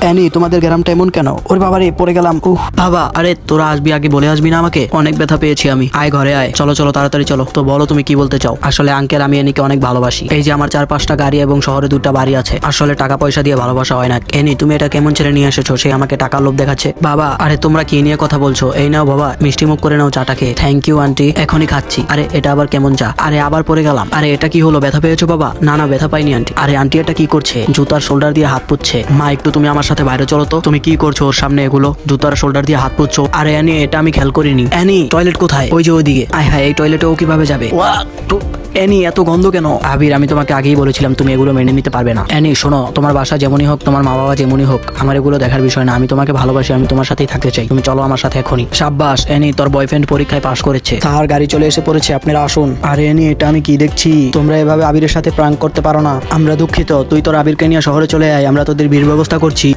Annie, তোমাদের গ্রামটা এমন কেন? ওর বাবা রে পড়ে গেলাম। উহ বাবা, আরে, তোরা আসবি আগে, বলে আসবি না আমাকে? অনেক ব্যথা পেয়েছি আমি। আয় ঘরে আয়। চলো চলো, তাড়াতাড়ি চলো। তো বলো তুমি কি বলতে চাও? আসলে আঙ্কেল আমি এনিকে অনেক ভালোবাসি। এই যে আমার চার পাঁচটা গাড়ি এবং শহরে দুটা বাড়ি আছে। আসলে টাকা পয়সা দিয়ে ভালোবাসা হয় না। এনি তুমি এটা কেমন ছেলে নিয়ে এসেছ? সে আমাকে টাকা লোভ দেখাচ্ছে। বাবা, আরে, তোমরা কি নিয়ে কথা বলছো? এই নাও বাবা, মিষ্টি মুখ করে নাও চাটা খেয়ে। থ্যাংক ইউ আন্টি এখনই খাচ্ছি। আরে, এটা আবার কেমন চা? আরে, আবার পরে গেলাম। আরে, এটা কি হলো? ব্যথা পেয়েছ বাবা? না না, ব্যথা পাইনি আন্টি আরে আন্টি এটা কি করছে? জুতার শোল্ডার দিয়ে হাত পুচ্ছে মা, একটু তুমি আমার সাথে বাইরে চলো তো। তুমি কি করছ ওর সামনে এগুলো? জুতার শোল্ডার দিয়ে হাত পুচ্ছো আরে অ্যানি এটা আমি খেয়াল করিনি। অ্যানি টয়লেট কোথায়? ওই যে ওইদিকে। আয় হায় এই টয়লেটে ও কীভাবে যাবে? অ্যানি এত গন্ধ কেন? আবির আমি তোমাকে আগেই বলেছিলাম তুমি এগুলো মেনে নিতে পারবে না। অ্যানি শোনো তোমার বাসা যেমনই হোক তোমার মা বাবা যেমনই হোক আমার এগুলো দেখার বিষয় না। আমি তোমাকে ভালোবাসি আমি তোমার সাথেই থাকতে চাই। তুমি চলো আমার সাথে এখনই। সাব্বাস অ্যানি তোর বয়ফ্রেন্ড পরীক্ষায় পাশ করেছে। তার গাড়ি চলে এসে পড়েছে আপনারা আসুন। আরে অ্যানি এটা আমি কি দেখছি? তোমরা এভাবে আবিরের সাথে প্রাঙ্ক করতে পারো না। আমরা দুঃখিত তুই তোর আবিরকে নিয়ে শহরে চলে আয় আমরা তোদের বীর ব্যবস্থা করছি।